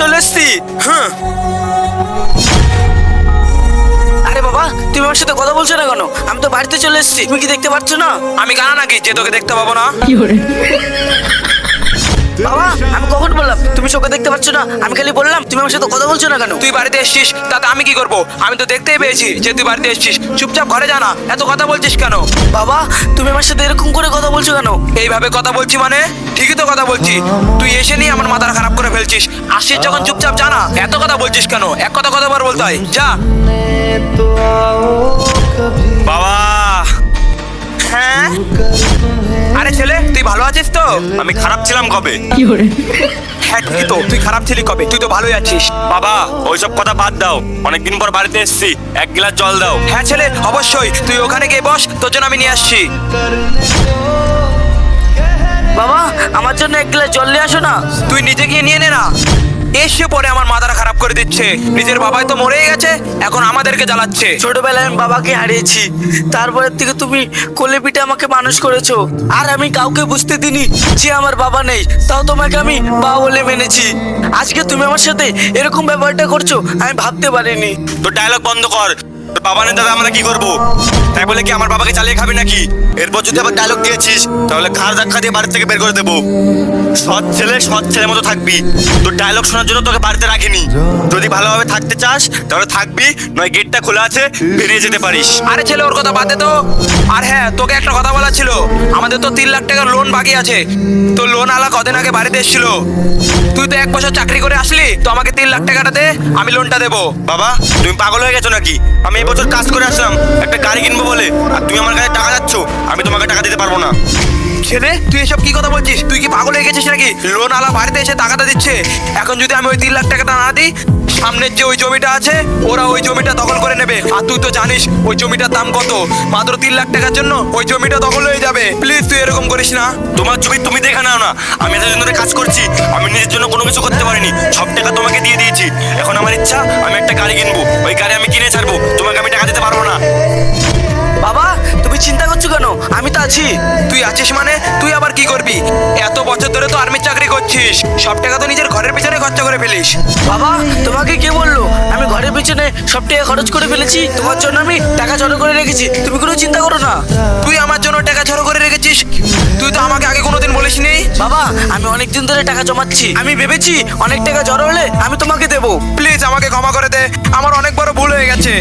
চলে এসছি। হ্যাঁ আরে বাবা তুমি আমার সাথে কথা বলছো না কেন? আমি তো বাড়িতে চলে এসেছি। তুমি কি দেখতে পাচ্ছ না? আমি কানা নাকি? যে তোকে দেখতে পাবো না। বাবা আমি কখন তুমি চোখে দেখতে পাচ্ছ না? আমি খালি বললাম তুমি আমার সাথে কথা বলছো না কেন? তুই বাড়িতে এসছিস তাতে আমি কি করব? আমি তো দেখতেই পেয়েছি যে তুই বাড়িতে এসছিস। চুপচাপ ঘরে জানা এত কথা বলছিস কেন? বাবা তুমি আমার সাথে এরকম করে কথা বলছো কেন? এইভাবে কথা বলছি মানে? ঠিকই তো কথা বলছি। তুই এসে নিয়ে আমার মাথাটা খারাপ করে ফেলছিস। আসিস যখন চুপচাপ জানা এত কথা বলছিস কেন? এক কথা কতবার বলতে হয়? যা। তো? আমি খারাপ ছিলাম কবে? হ্যাঁ ঠিকই তো তুই খারাপ ছিলি কবে? তুই তো ভালোই আছিস। বাবা ওইসব কথা বাদ দাও। অনেকদিন পর বাড়িতে এসেছি। এক গ্লাস জল দাও। হ্যাঁ ছেলে অবশ্যই। তুই ওখানে গিয়ে বস তোর জন্য আমি নিয়ে আসছি। বাবা আমার জন্য এক গ্লাস জল নিয়ে আসো না। তুই নিজে গিয়ে নিয়ে নে না। এসে পরে আমার মাথাটা খারাপ করে দিচ্ছে। নিজের বাবাই তো মরেই গেছে এখন আমাদেরকে জ্বালাচ্ছে। ছোটবেলায় আমি বাবাকে হারিয়েছি। তারপরের থেকে তুমি কোলে পিঠে আমাকে মানুষ করেছ। আর আমি কাউকে বুঝতে দিনি যে আমার বাবা নেই। তাও তোমাকে আমি বাবা বলে মেনেছি। আজকে তুমি আমার সাথে এরকম ব্যবহারটা করছ আমি ভাবতে পারিনি। তো ডায়লগ বন্ধ কর। বাবা নেই দাদা আমরা কি করব? তাই বলে কি আমার বাবাকে চালিয়ে খাবি নাকি? এরপর যদি আবার ডায়লগ দিয়েছিস, তাহলে ঘাড় ধাক্কা দিয়ে বাড়ি থেকে বের করে দেবো। সৎ ছেলে সৎ ছেলের মতো থাকবি। তোর ডায়লগ শোনার জন্য তোকে বাড়িতে রাখিনি। যদি ভালোভাবে থাকতে চাস তাহলে থাকবি নয় গেটটা খোলা আছে বেরিয়ে যেতে পারিস। আরে ছেলে ওর কথা বাদ তো। আর হ্যাঁ তোকে একটা কথা বলা ছিল। আমাদের তো তিন লাখ টাকার লোন বাকি আছে। তো লোন আলা কদিন আগে বাড়িতে এসেছিল। তুই তো এক বছর চাকরি করে আসলি তো আমাকে তিন লাখ টাকাটা দে আমি লোনটা দেবো। বাবা তুমি পাগল হয়ে গেছো নাকি? আমি এবছর কাজ করে আসলাম একটা গাড়ি কিনবো বলে আর তুমি আমার কাছে টাকা যাচ্ছ আমি তোমাকে টাকা দিতে পারব না। ছেলে, তুই এসব কি কথা বলছিস? তুই কি পাগল হয়ে গেছিস নাকি? লোন আলা বাড়িতে এসে টাকাটা দিচ্ছে। এখন যদি আমি ওই তিন লাখ টাকাটা না দিই, সামনের যে ওই জমিটা আছে, ওরা ওই জমিটা দখল করে নেবে। আর তুই তো জানিস, ওই জমিটার দাম কত। মাত্র তিন লাখ টাকার জন্য ওই জমিটা দখল হয়ে যাবে। প্লিজ তুই এরকম করিস না। তোমার ছবি তুমি দেখে নাও না। আমি এতদিন ধরে কাজ করছি। আমি নিজের জন্য কোনো কিছু করতে পারিনি। সব টাকা তোমাকে দিয়ে দিয়েছি। এখন আমার ইচ্ছা, আমি একটা গাড়ি কিনবো। আমি তো আছি। তুই আছিস মানে? তুই আবার কি করবি? এত বছর ধরে তো আর্মির চাকরি করছিস। সব টাকা তো নিজের ঘরের পিছনে খরচা করে ফেলিস। বাবা তোমাকে কে বলল? আমি ঘরের পিছনে সব টাকা খরচ করে ফেলেছি। তোমার জন্য আমি টাকা জড়ো করে রেখেছি। তুমি কোনো চিন্তা করো না। তুই আমার জন্য টাকা ঝড়ো করে রেখেছিস? তুই তো আমাকে আগে কোনোদিন বলিসনি? বাবা আমি অনেক দিন ধরে টাকা জমাচ্ছি। আমি ভেবেছি অনেক টাকা জড়ো হলে আমি তোমাকে দেবো। প্লিজ আমাকে ক্ষমা করে দে। আমার অনেক বড় ভুল হয়ে গেছে।